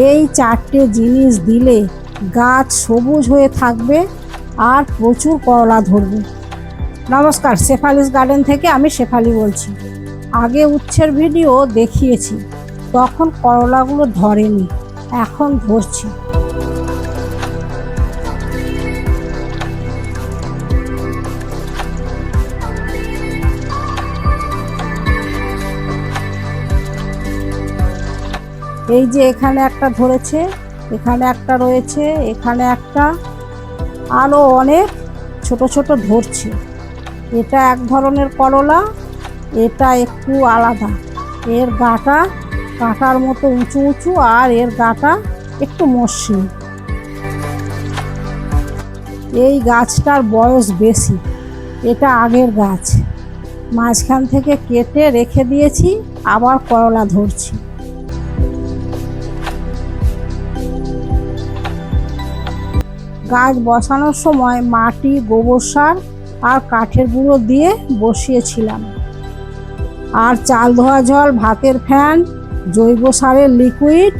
এই চারটে জিনিস দিলে গাছ সবুজ হয়ে থাকবে আর প্রচুর করলা ধরবে। নমস্কার, শেফালিস গার্ডেন থেকে আমি শেফালি বলছি। আগে উচ্ছের ভিডিও দেখিয়েছি, তখন করলাগুলো ধরেনি, এখন ধরছে। এই যে এখানে একটা ধরেছে, এখানে একটা রয়েছে, এখানে একটা। আরও অনেক ছোট ছোট ধরছে। এটা এক ধরনের করলা, এটা একটু আলাদা। এর গাটা কাঁটার মতো উঁচু উঁচু আর এর গাটা একটু মসৃণ। এই গাছটার বয়স বেশি। এটা আগের গাছ। মাঝখান থেকে কেটে রেখে দিয়েছি, আবার করলা ধরছি। গাছ বসানোর সময় মাটি, গোবর সার আর কাঠের গুঁড়ো দিয়ে বসিয়েছিলাম। আর চাল ধোয়া জল, ভাতের ফ্যান, জৈব সারের লিকুইড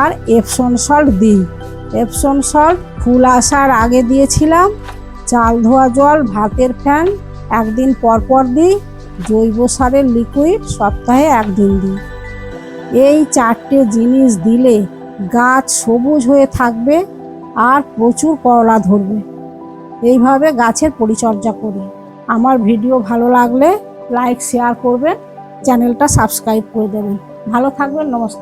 আর এপসন সল্ট দিই। এপসন সল্ট ফুল আসার আগে দিয়েছিলাম। চাল ধোয়া জল, ভাতের ফ্যান একদিন পর পর দিই। জৈব সারের লিকুইড সপ্তাহে একদিন দিই। এই চারটে জিনিস দিলে গাছ সবুজ হয়ে থাকবে আর প্রচুর করলা ধরবে। এইভাবে গাছের পরিচর্যা করি। আমার ভিডিও ভালো লাগলে লাইক, শেয়ার করবেন, চ্যানেলটা সাবস্ক্রাইব করে দেবেন। ভালো থাকবেন, নমস্কার।